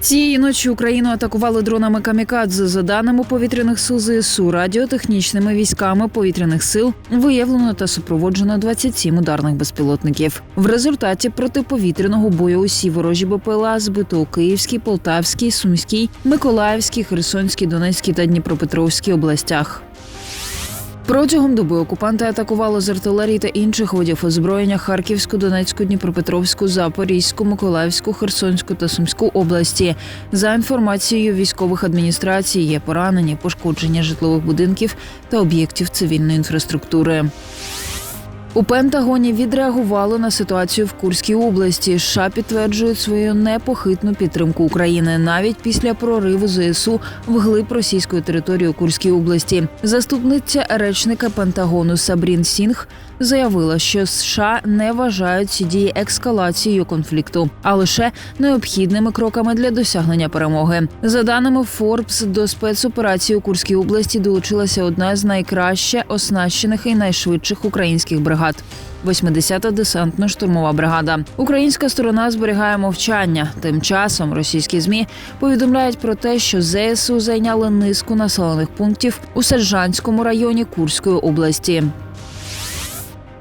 Цієї ночі Україну атакували дронами камікадзе. За даними повітряних сил ЗСУ, радіотехнічними військами повітряних сил виявлено та супроводжено 27 ударних безпілотників. В результаті протиповітряного бою усі ворожі БПЛА збито у Київській, Полтавській, Сумській, Миколаївській, Херсонській, Донецькій та Дніпропетровській областях. Протягом доби окупанти атакували з артилерії та інших видів озброєння Харківську, Донецьку, Дніпропетровську, Запорізьку, Миколаївську, Херсонську та Сумську області. За інформацією військових адміністрацій, є поранені, пошкодження житлових будинків та об'єктів цивільної інфраструктури. У Пентагоні відреагували на ситуацію в Курській області. США підтверджують свою непохитну підтримку України навіть після прориву ЗСУ вглиб російської території Курській області. Заступниця речника Пентагону Сабрін Сінг заявила, що США не вважають ці дії ескалацією конфлікту, а лише необхідними кроками для досягнення перемоги. За даними Forbes, до спецоперації у Курській області долучилася одна з найкраще оснащених і найшвидших українських бригад. 80-та десантно-штурмова бригада. Українська сторона зберігає мовчання. Тим часом російські змі повідомляють про те, що ЗСУ зайняли низку населених пунктів у Сержанському районі Курської області.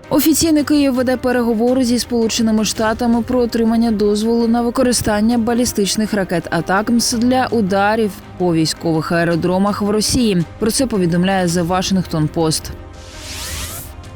Офіційний Київ веде переговори зі Сполученими Штатами про отримання дозволу на використання балістичних ракет Атакмс для ударів по військових аеродромах в Росії. Про це повідомляє The Washington Post.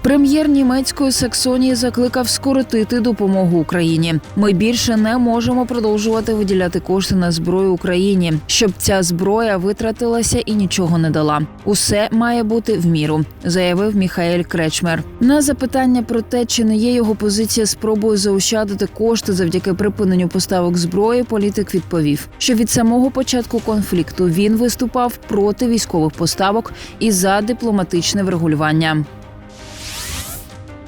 Прем'єр німецької Саксонії закликав скоротити допомогу Україні. Ми більше не можемо продовжувати виділяти кошти на зброю Україні, щоб ця зброя витратилася і нічого не дала. Усе має бути в міру, заявив Міхаель Кречмер. На запитання про те, чи не є його позиція спробою заощадити кошти завдяки припиненню поставок зброї, політик відповів, що від самого початку конфлікту він виступав проти військових поставок і за дипломатичне врегулювання.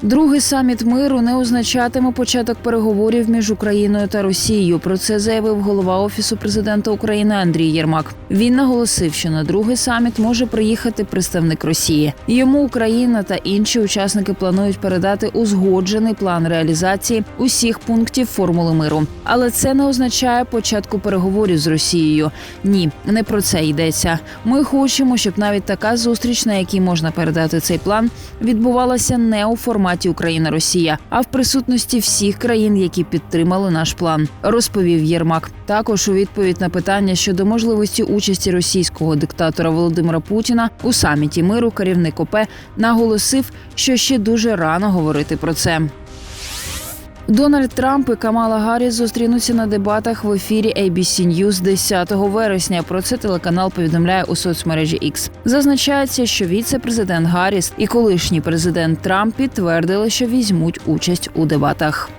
Другий саміт миру не означатиме початок переговорів між Україною та Росією. Про це заявив голова офісу президента України Андрій Єрмак. Він наголосив, що на другий саміт може приїхати представник Росії. Йому Україна та інші учасники планують передати узгоджений план реалізації усіх пунктів формули миру. Але це не означає початку переговорів з Росією. Ні, не про це йдеться. Ми хочемо, щоб навіть така зустріч, на якій можна передати цей план, відбувалася не у форматі Україна-Росія, а в присутності всіх країн, які підтримали наш план, розповів Єрмак. Також у відповідь на питання щодо можливості участі російського диктатора Володимира Путіна у саміті миру керівник ОП наголосив, що ще дуже рано говорити про це. Дональд Трамп і Камала Гарріс зустрінуться на дебатах в ефірі ABC News 10 вересня. Про це телеканал повідомляє у соцмережі X. Зазначається, що віце-президент Гарріс і колишній президент Трамп підтвердили, що візьмуть участь у дебатах.